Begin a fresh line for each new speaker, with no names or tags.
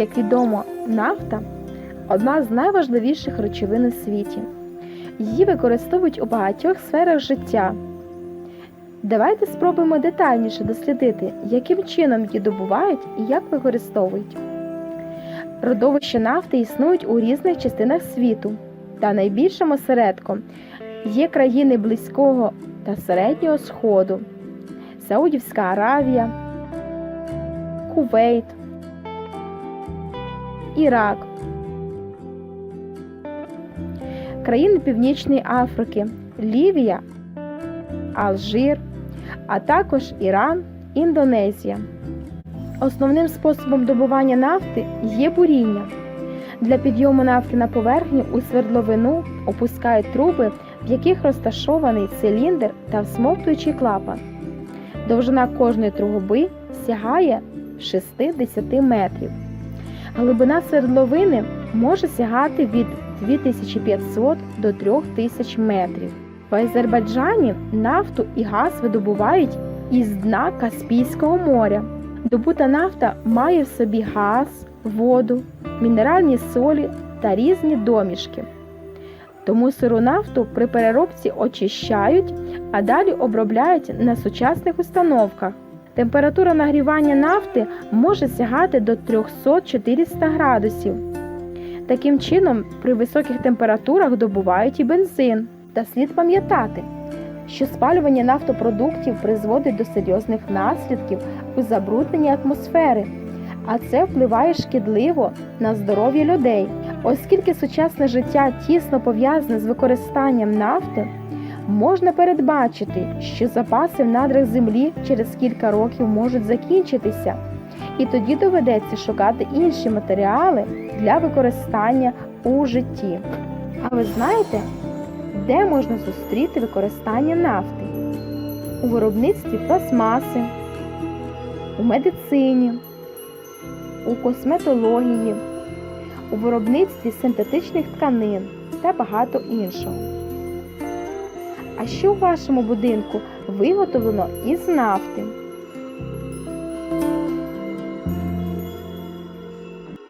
Як відомо, нафта одна з найважливіших речовин у світі. Її використовують у багатьох сферах життя. Давайте спробуємо детальніше дослідити, яким чином її добувають і як використовують. Родовища нафти існують у різних частинах світу, та найбільшим осередком є країни Близького та Середнього Сходу, Саудівська Аравія, Кувейт, Ірак, країни Північної Африки, Лівія, Алжир, а також Іран, Індонезія. Основним способом добування нафти є буріння. Для підйому нафти на поверхню у свердловину опускають труби, в яких розташований циліндр та всмоктуючий клапан. Довжина кожної труби сягає 60 метрів. Глибина свердловини може сягати від 2500 до 3000 метрів. В Азербайджані нафту і газ видобувають із дна Каспійського моря. Добута нафта має в собі газ, воду, мінеральні солі та різні домішки. Тому сиру нафту при переробці очищають, а далі обробляють на сучасних установках. Температура нагрівання нафти може сягати до 300-400 градусів. Таким чином, при високих температурах добувають і бензин. Та слід пам'ятати, що спалювання нафтопродуктів призводить до серйозних наслідків у забрудненні атмосфери, а це впливає шкідливо на здоров'я людей. Оскільки сучасне життя тісно пов'язане з використанням нафти, можна передбачити, що запаси в надрах землі через кілька років можуть закінчитися, і тоді доведеться шукати інші матеріали для використання у житті. А ви знаєте, де можна зустріти використання нафти? У виробництві пластмаси, у медицині, у косметології, у виробництві синтетичних тканин та багато іншого. А що в вашому будинку виготовлено із нафти?